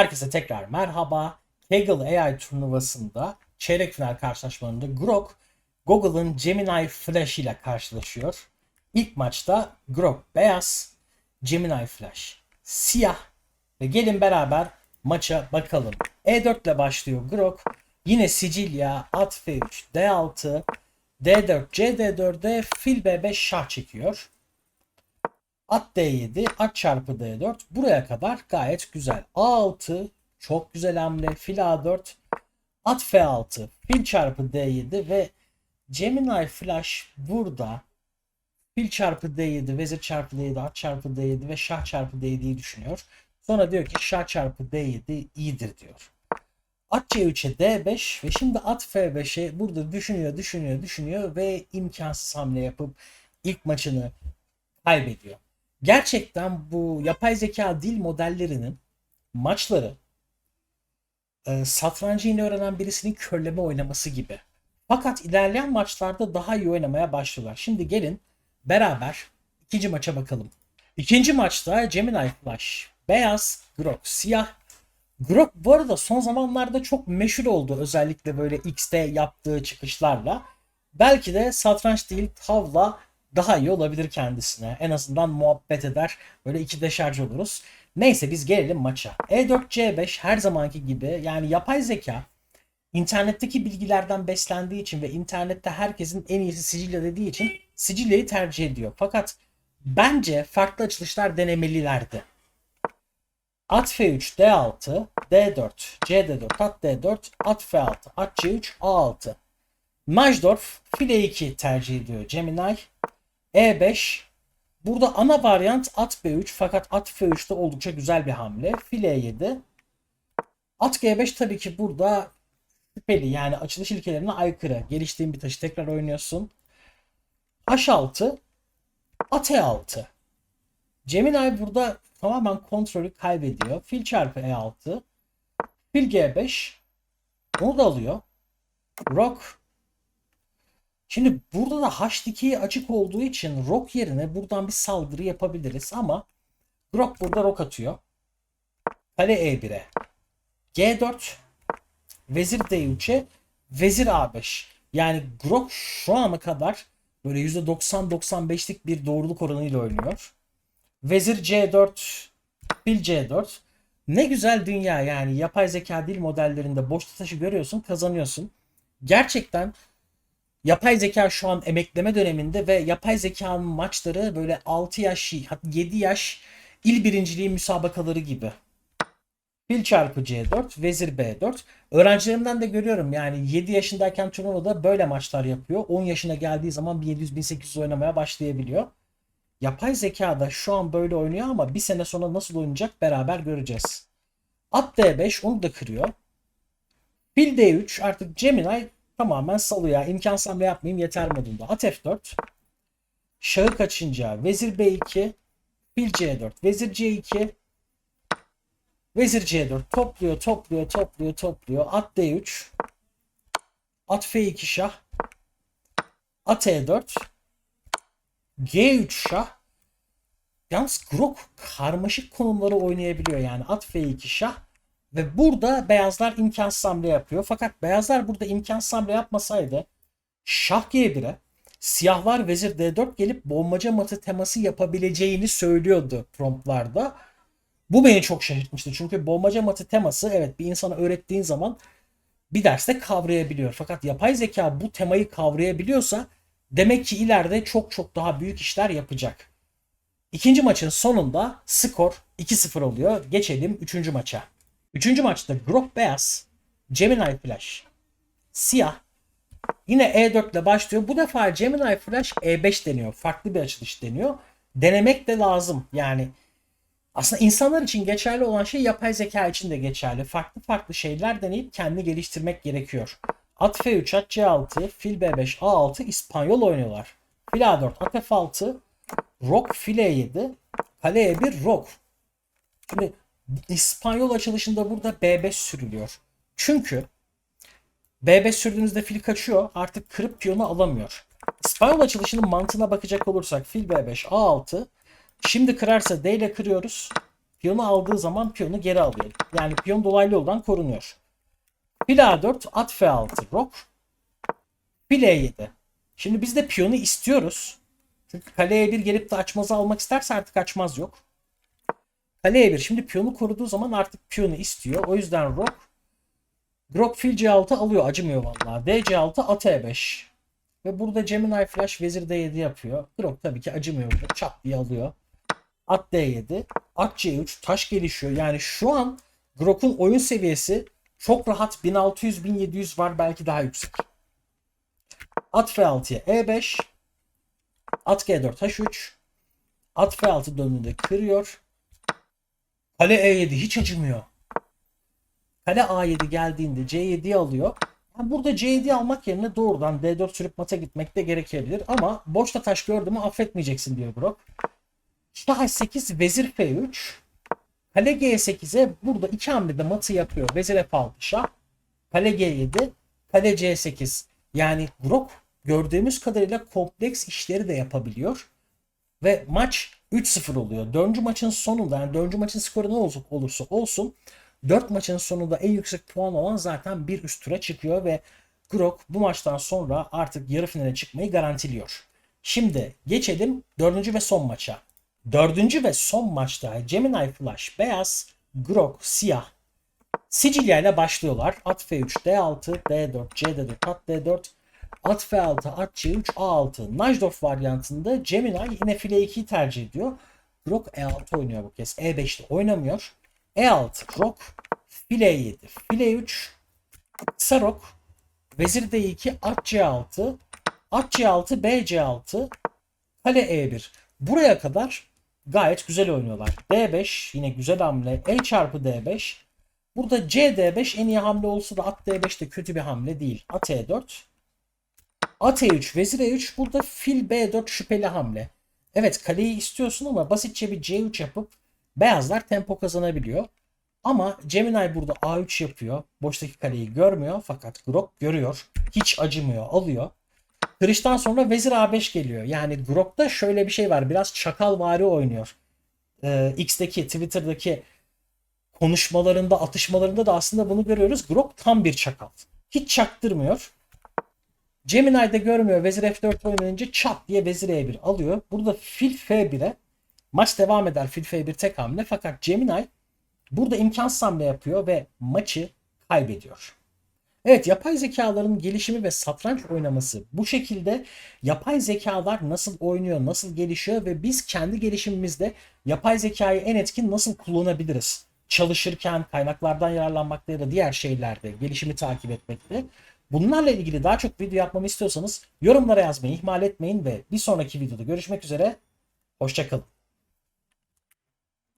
Herkese tekrar merhaba. Kaggle AI turnuvasında çeyrek final karşılaşmalarında Grok, Google'ın Gemini Flash ile karşılaşıyor. İlk maçta Grok beyaz, Gemini Flash siyah ve gelin beraber maça bakalım. E4 ile başlıyor Grok. Yine Sicilya, at F3, D6, D4, CD4'de fil B5 şah çekiyor. At D7, at çarpı D4. Buraya kadar gayet güzel. A6 çok güzel hamle. Fil A4, at F6, fil çarpı D7 ve Gemini Flash burada fil çarpı D7, vezir çarpı D7, at çarpı D7 ve şah çarpı D7'yi düşünüyor. Sonra diyor ki şah çarpı D7 iyidir diyor. At C3'e D5 ve şimdi at F5'e burada düşünüyor, düşünüyor, düşünüyor ve imkansız hamle yapıp ilk maçını kaybediyor. Gerçekten bu yapay zeka dil modellerinin maçları e, satrancı yeni öğrenen birisinin körleme oynaması gibi. Fakat ilerleyen maçlarda daha iyi oynamaya başlıyorlar. Şimdi gelin beraber ikinci maça bakalım. İkinci maçta Gemini Flash beyaz, Grok siyah. Grok bu arada son zamanlarda çok meşhur oldu özellikle böyle X'te yaptığı çıkışlarla. Belki de satranç değil tavla daha iyi olabilir kendisine. En azından muhabbet eder. Böyle iki deşarj oluruz. Neyse biz gelelim maça. E4 C5 her zamanki gibi yani yapay zeka internetteki bilgilerden beslendiği için ve internette herkesin en iyisi Sicilya dediği için Sicilya'yı tercih ediyor. Fakat bence farklı açılışlar denemelilerdi. At F3, D6, D4, CD4, at D4, at F6, at C3, A6. Majdorf file 2 tercih ediyor Gemini. E5 Burada ana varyant at B3 fakat at F3'te oldukça güzel bir hamle. File 7 At G5 tabii ki burada şüpheli yani açılış ilkelerine aykırı. Geliştiğin bir taşı tekrar oynuyorsun. H6 At E6 Gemini burada tamamen kontrolü kaybediyor. Fil çarpı E6 Fil G5 Onu da alıyor. Rock Şimdi burada da H dikeyi açık olduğu için Rock yerine buradan bir saldırı yapabiliriz ama Rock burada Rock atıyor. Kale E1'e. G4 Vezir D3'e Vezir A5. Yani Grok şu ana kadar böyle %90-95'lik bir doğruluk oranıyla oynuyor. Vezir C4 Fil C4 ne güzel dünya yani yapay zeka dil modellerinde boş taşı görüyorsun kazanıyorsun. Gerçekten yapay zeka şu an emekleme döneminde ve yapay zekanın maçları böyle 6 yaş, 7 yaş il birinciliği müsabakaları gibi. Fil çarpı C4, vezir B4. Öğrencilerimden de görüyorum yani 7 yaşındayken turnuvada böyle maçlar yapıyor. 10 yaşına geldiği zaman 1700-1800 oynamaya başlayabiliyor. Yapay zeka da şu an böyle oynuyor ama bir sene sonra nasıl oynayacak beraber göreceğiz. At D5 onu da kırıyor. Fil D3 artık Gemini tamamen salıyor. İmkansız hamle yapmayayım yeter modunda. At F4. Şahı kaçınca Vezir B2. Fil C4. Vezir C2. Vezir C4. Topluyor, topluyor, topluyor, topluyor. At D3. At F2 şah. At E4. G3 şah. Yalnız Grok karmaşık konumları oynayabiliyor yani. At F2 şah. Ve burada beyazlar imkansız hamle yapıyor. Fakat beyazlar burada imkansız hamle yapmasaydı şah G1'e siyahlar vezir D4 gelip bombacı matı teması yapabileceğini söylüyordu promptlarda. Bu beni çok şaşırtmıştı. Çünkü bombacı matı teması evet bir insana öğrettiğin zaman bir derste kavrayabiliyor. Fakat yapay zeka bu temayı kavrayabiliyorsa demek ki ileride çok çok daha büyük işler yapacak. İkinci maçın sonunda skor 2-0 oluyor. Geçelim üçüncü maça. Üçüncü maçta Grok beyaz, Gemini Flash siyah. Yine E4 ile başlıyor. Bu defa Gemini Flash E5 deniyor. Farklı bir açılış deniyor. Denemek de lazım. Yani aslında insanlar için geçerli olan şey yapay zeka için de geçerli. Farklı farklı şeyler deneyip kendini geliştirmek gerekiyor. At F3, at C6, fil B5, A6 İspanyol oynuyorlar. Fil A4, at F6, Rock fil E7, kale E1, Rock. Şimdi İspanyol açılışında burada B5 sürülüyor. Çünkü B5 sürdüğünüzde fil kaçıyor. Artık kırıp piyonu alamıyor. İspanyol açılışının mantığına bakacak olursak fil B5 A6 şimdi kırarsa D ile kırıyoruz. Piyonu aldığı zaman piyonu geri alıyor. Yani piyon dolaylı yoldan korunuyor. Fil A4, at F6, rok. Fil E7. Şimdi biz de piyonu istiyoruz. Çünkü kaleye bir gelip de açmazı almak isterse artık açmaz yok. Kaleye bir. Şimdi piyonu koruduğu zaman artık piyonu istiyor. O yüzden rok. Grok fil C6 alıyor. Acımıyor vallahi. D C6 at E5. Ve burada Gemini Flash vezir D7 yapıyor. Grok tabii ki acımıyor. Çat diye alıyor. At D7. At C3. Taş gelişiyor. Yani şu an Grok'un oyun seviyesi çok rahat 1600-1700 var. Belki daha yüksek. At F6'ya E5. At G4 H3. At F6 döndüğünde kırıyor. Kale E7 hiç acımıyor. Kale A7 geldiğinde C7'yi alıyor. Yani burada C7 almak yerine doğrudan D4 sürüp mata gitmek de gerekebilir. Ama boşta taş gördü mü affetmeyeceksin diyor Brok. Şah H8 vezir F3. Kale G8'e burada iki hamlede matı yapıyor. Vezir F6 şah. Kale G7. Kale C8. Yani Grok gördüğümüz kadarıyla kompleks işleri de yapabiliyor. Ve maç 3-0 oluyor. Dördüncü maçın sonunda yani dördüncü maçın skoru ne olursa, olursa olsun 4 maçın sonunda en yüksek puan olan zaten bir üst tura çıkıyor ve Grok bu maçtan sonra artık yarı finale çıkmayı garantiliyor. Şimdi geçelim dördüncü ve son maça. Dördüncü ve son maçta Gemini Flash beyaz, Grok siyah. Sicilya ile başlıyorlar. At F3, D6, D4, C4, at D4, At F6, at C3, A6. Najdorf varyantında Gemini yine file 2'yi tercih ediyor. Grok E6 oynuyor bu kez. E5'te oynamıyor. E6, Rok, file 7, file 3, kısa Rok, Vezir D2, at C6, at C6, B C6, kale E1. Buraya kadar gayet güzel oynuyorlar. D5 yine güzel hamle. E çarpı D5. Burada C D5 en iyi hamle olsa da at D5 de kötü bir hamle değil. At E4. At E3, vezir E3 burada fil B4 şüpheli hamle. Evet kaleyi istiyorsun ama basitçe bir C3 yapıp beyazlar tempo kazanabiliyor. Ama Gemini burada A3 yapıyor. Boştaki kaleyi görmüyor fakat Grok görüyor. Hiç acımıyor, alıyor. Kırıştan sonra vezir A5 geliyor. Yani Grok'ta şöyle bir şey var. Biraz çakalvari oynuyor. Ee, X'teki, Twitter'daki konuşmalarında, atışmalarında da aslında bunu görüyoruz. Grok tam bir çakal. Hiç çaktırmıyor. Gemini'de görmüyor. Vezir F4 oynayınca çat diye vezir E1 alıyor. Burada fil F1'e maç devam eder. Fil F1 tek hamle. Fakat Gemini burada imkansız hamle yapıyor ve maçı kaybediyor. Evet yapay zekaların gelişimi ve satranç oynaması bu şekilde yapay zekalar nasıl oynuyor, nasıl gelişiyor ve biz kendi gelişimimizde yapay zekayı en etkin nasıl kullanabiliriz? Çalışırken, kaynaklardan yararlanmakta ya da diğer şeylerde, gelişimi takip etmekte. Bunlarla ilgili daha çok video yapmamı istiyorsanız yorumlara yazmayı ihmal etmeyin ve bir sonraki videoda görüşmek üzere. Hoşçakalın.